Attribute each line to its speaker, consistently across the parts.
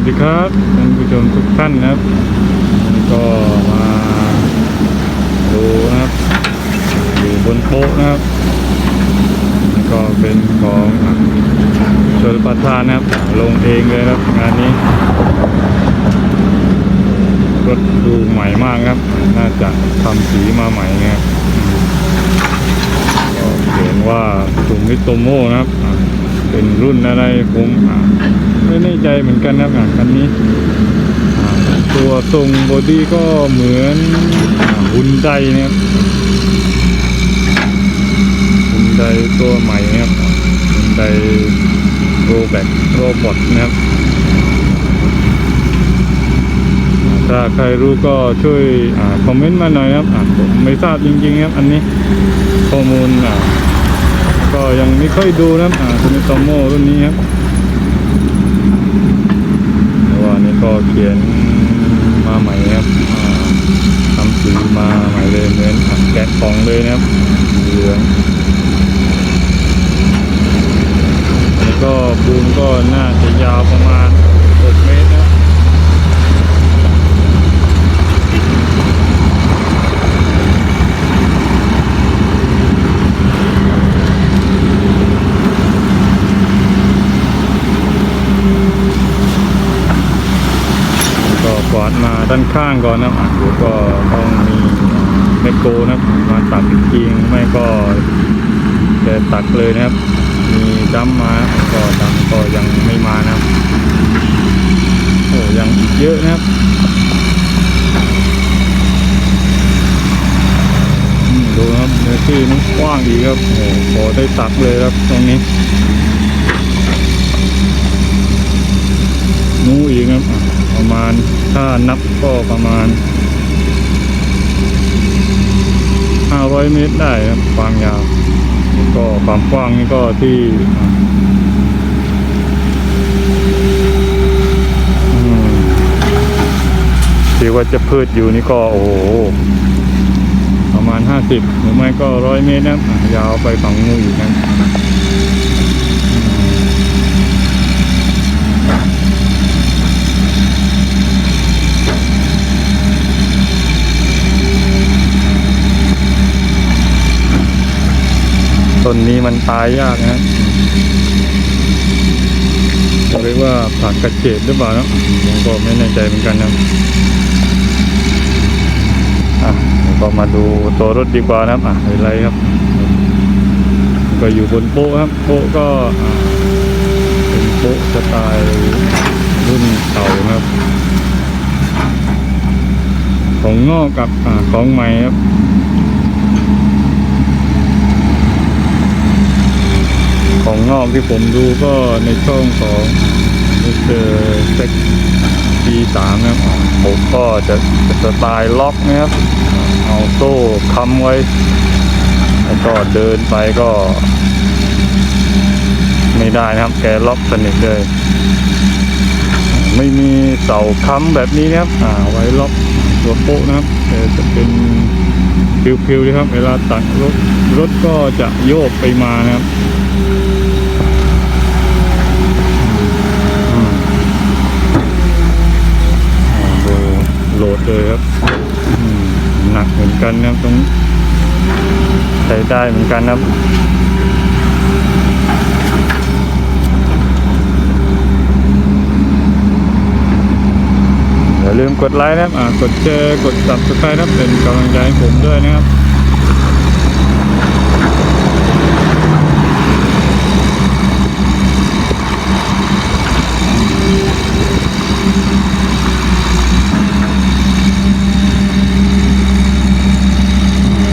Speaker 1: วัสดีครับท่านผู้ชมทุกท่านนะครับนี่ก็มาดูนะครับ อยู่บนโต๊ะนะครับนี่ก็เป็นของชลประทานนะครับ ลงเองเลยครับงานนี้รถดูใหม่มากครับ น่าจะทำสีมาใหม่นะครับก็เขียนว่าถุงมิโตโมนะครับ เป็นรุ่นอะไรผมไม่แน่ใจเหมือนกันนะครับอันนี้ ตัวทรงบอดี้ก็เหมือนหุ่นใจนะครับหุ่นใจตัวใหม่นะครับหุ่นใจโรแบกโรบอทนะครับถ้าใครรู้ก็ช่วยอคอมเมนต์มาหน่อยครับผมไม่ทราบจริงๆครับอันนี้ข้อมูลอ่า ก็ยังไม่ค่อยดูนะครับอ่าคุณโตโมรุ่นนี้ครับแต่ว่านี่ก็เขียนมาใหม่ครับทำสีมาใหม่เลยเหมือนอะแกะกล่องเลยนะครับเหลืองแล้วก็บูมก็น่าจะยาวประมาณ 6 เมตรนะครับ ก็กวา ดมาด้านข้างก่อนนะครับอะเดี๋ยวก็ต้องมีแมคโครนะครับมาตัดอีกทีนึงไม่ก็จะตัดเลยนะครับ มีดัมมาก็ดัมก็ยังไม่มานะครับโอ้ยังอีกเยอะนะครับดูนะครับเนื้อที่มันกว้างดีครับโอ้พอได้ตัดเลยครับตรงนี้ นู้อีกครับอะประมาณถ้านับก็ประมาณ 500 เมตรได้ครับความยาวก็ความกว้างนี่ก็ที่ที่ว่าจะพืชอยู่นี่ก็โอ้โหประมาณ 50 หรือไม่ก็100เมตรนะยาวไปฝั่งนู้นอีกนะ ต้นนี้มันตายยากนะเรียกว่าผักกระเฉดหรือเปล่าเนอะผมก็ไม่แน่ใจเหมือนกันนะอะก็มาดูตัวรถดีกว่านะครับอะอะไรครับ ก็อยู่บนโป๊ะครับ โป๊ะก็เป็นโป๊ะสไตล์รุ่นเก่านะครับ ของงอกกับอของใหม่ครับ ขอ งอกที่ผมดูก็ในช่องของมิสเตอร์เซ็กปีสามนะครับผมก็จะจะสไตล์ล็อกนะครับ เอาโซ่ค้ำไว้ แล้วก็เดินไปก็ ไม่ได้นะครับ แกล็อกสนิทเลย ไม่มีเสาค้ำแบบนี้นะครับอ่าไว้ล็อกตัวโป๊ะนะครับแต่จะเป็นพิวๆนะครับ เวลาตัดรถรถก็จะโยกไปมานะครับ อืมอ่าดูโหลด เลยครับหนักเหมือนกันนะครับตรงใช้ได้เหมือนกันนะครับอย่าลืมกดไลค์นะครับกดแชร์กด subscribe นะครับเป็นกำลังใจให้ผมด้วยนะครับ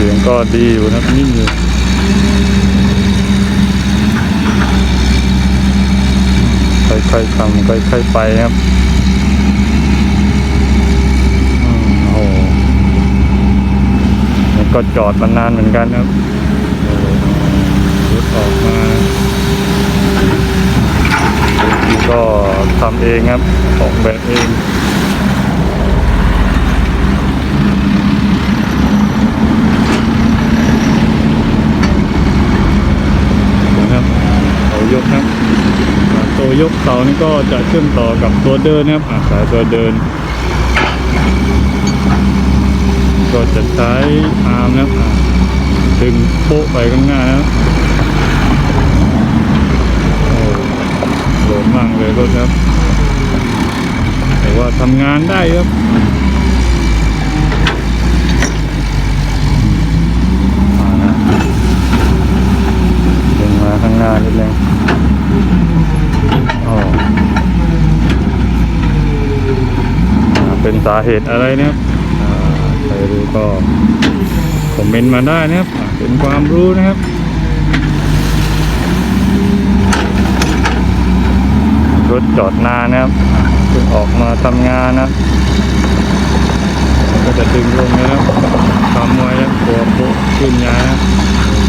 Speaker 1: เสียงก็ ดีอยู่นะนิ่งอยู่ค่อยๆทำค่อยๆไปครับโอ้โหนี่ก็จอดมานานเหมือนกันครับโอ้โหรถออกมาก็ทำเองครับ ออกแบบเอง นะครับเขา ยกครับมาโต้ยกเสานี่ก็จะเชื่อมต่อกับตัวเดินนะครับสายตัวเดิน ก็จะใช้อาร์มนะครับดึงโป๊ะไปข้างหน้านะครับโอ้โหลมมากเลยรถครับ แต่ว่าทำงานได้ครับ มานะดึงมาข้างหน้านิดนึงอ๋ออ่าเป็น สาเหตุอะไรนะครับใครรู้ก็คอมเมนต์มาได้นะครับ เป็นความรู้นะครับรถจอดนานนะครับอ่าเพิ่งออกมาทำงานนะครับก็จะดึงลงนะครับทำไว้นะตัวโป๊ะขึ้นย้ายนะ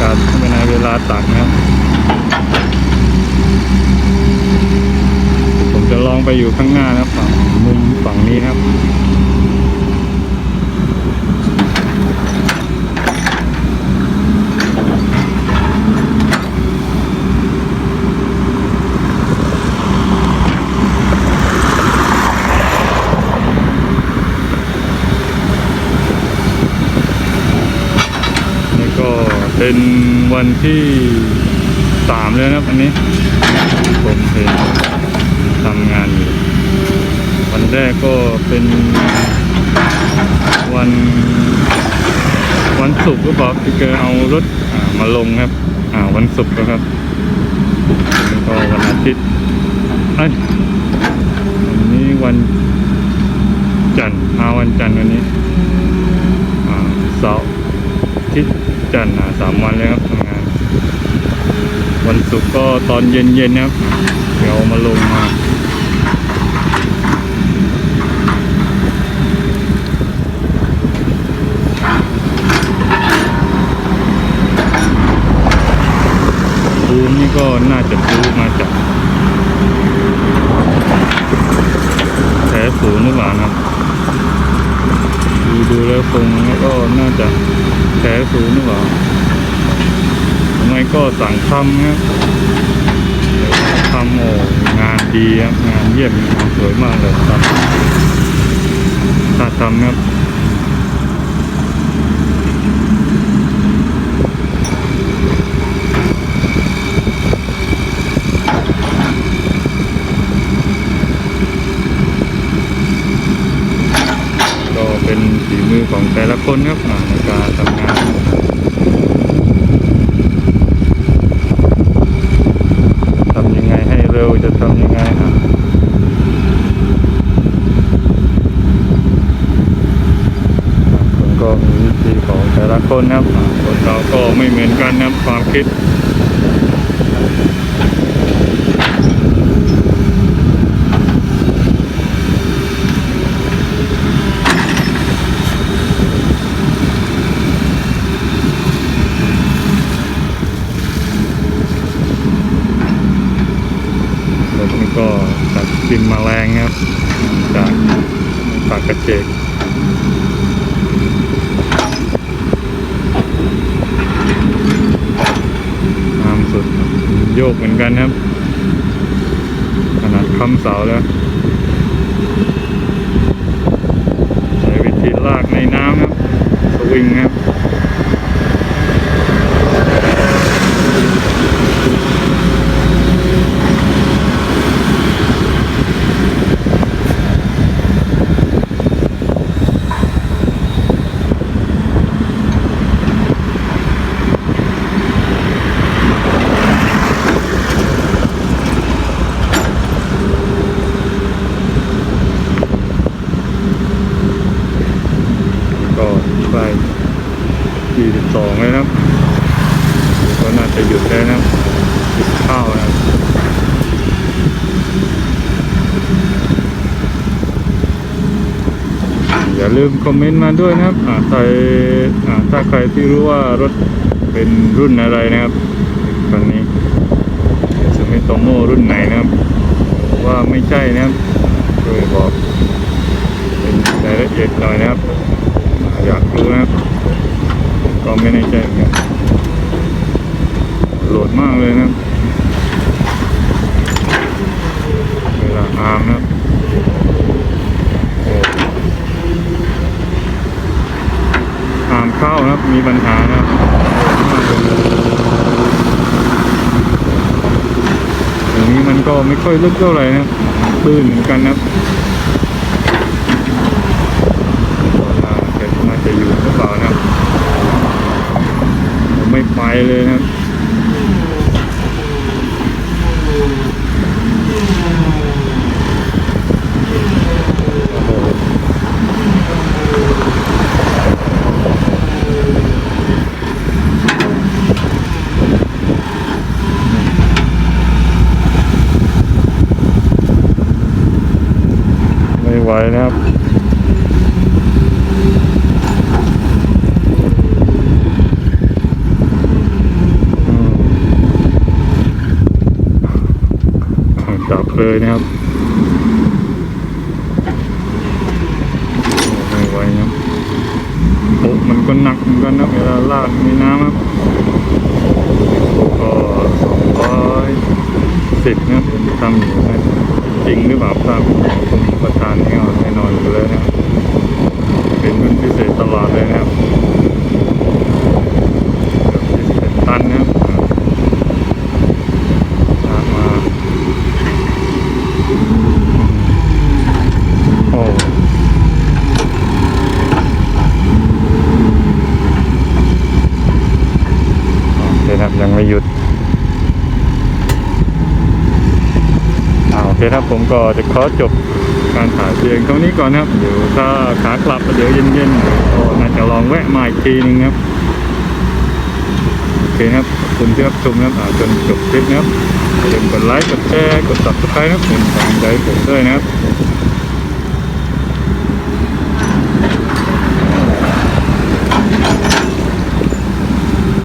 Speaker 1: การไม่ในเวลาตักนะครับ ผม จะลองไปอยู่ข้างหน้านะครับฝั่งมุมฝั่งนี้ครับนี่ก็เป็นวันที่สามแล้วนะครับอันนี้ผมเห็น ทำงานอยู่ วันแรกก็เป็นวันวันศุกร์ก็บอกที่แกเอารถมาลงครับ อ่าวันศุกร์นะครับแล้วก็วันอาทิตย์เอ้วันนี้วันจันทร์มาวันจันทร์วันนี้ อ่าเสาร์อาทิตย์จันทร์อ่าสามวันเลยครับทำงาน วันศุกร์ก็ตอนเย็นๆนะครับ เดี๋ยวเอามาลงมาปูนนี่ก็น่าจะปูมาจากแผลศูนย์หรือเปล่านะดูดูแล้วทรงก็น่าจะแผลศูนย์หรือเปล่า ทำไมก็สั่งทำครับทำโอ้งานดีครับงานเยี่ยมงานสวยมากเลยครับถ้าทำครับก็เป็นฝีมือของแต่ละคนครับในการทำงานทำยังไง เร็วจะทำยังไงอะคนก็มีวิธีของแต่ละคนครับคนเราก็ไม่เหมือนกันนะความคิด รถนี่ก็ตัดกินแมลงครับ จากปา กกระเจนงามสุดโยกเหมือนกันครับ ขนาดคำเสาแล้ว ใช้วิธีลากในน้ำครับ สวิงครับ ก็ใกล้42แล้วนะครับก็น่าจะหยุดได้นะครับหยุดข้าวนะครับอย่า ลืมคอมเมนต์มาด้วยนะครับอ่าใครถ้าใครที่รู้ว่ารถเป็นรุ่นอะไรนะครับตอนนี้ซูมิโตโมรุ่นไหนนะครับ ว่าไม่ใช่นะครับช่วยบอกเป็นรายละเอียดหน่อยนะครับ อยากรู้นะครับ ก็ไม่แน่ใจเหมือนกันโหลดมากเลยนะครับ อาร์มนะครับโอ้อาร์มเข้านะครับ มีปัญหานะครับอย่างนี้มันก็ ไม่ค่อยลึกเท่าไหร่นะครับตื้นเหมือนกันนะครับน่าจะน่าจะอยู่หรือเปล่านะผมไม่ไปเลยนะครับ โอ้โหไม่ไหวนะครับ อืมจับเลยนะครับ ไม่ไหวนะโอ้มัน ก็หนักเหมือนกันนะเวลาลาดมีน้ำครับก็สองร้อยสิบนะทำอยู่นะจริงหรือเปล่าทราบผมประธานนี่ก็แน่นอนอยู่เลยนะเป็นรุ่นพิเศษตลอดเลยนะครับเกือบยี่สิบเอ็ดตันนะครับลากมาโอ้ โอเคครับยังไม่หยุด อ่าโอเครับผมก็จะขอจบการถ่ายเพียงเท่านี้ก่อนครับ เดี๋ยวถ้าขากลับเดี๋ยวเย็นๆก็น่าจะลองแวะมาอีกทีนึงครับ โอเคครับขอบคุณที่รับชมนะครับจนจบคลิปนะครับอย่าลืมกดไลค์ กดแชร์ กด subscribe นะครับเป็นกำลังใจให้ผมด้วยนะครับ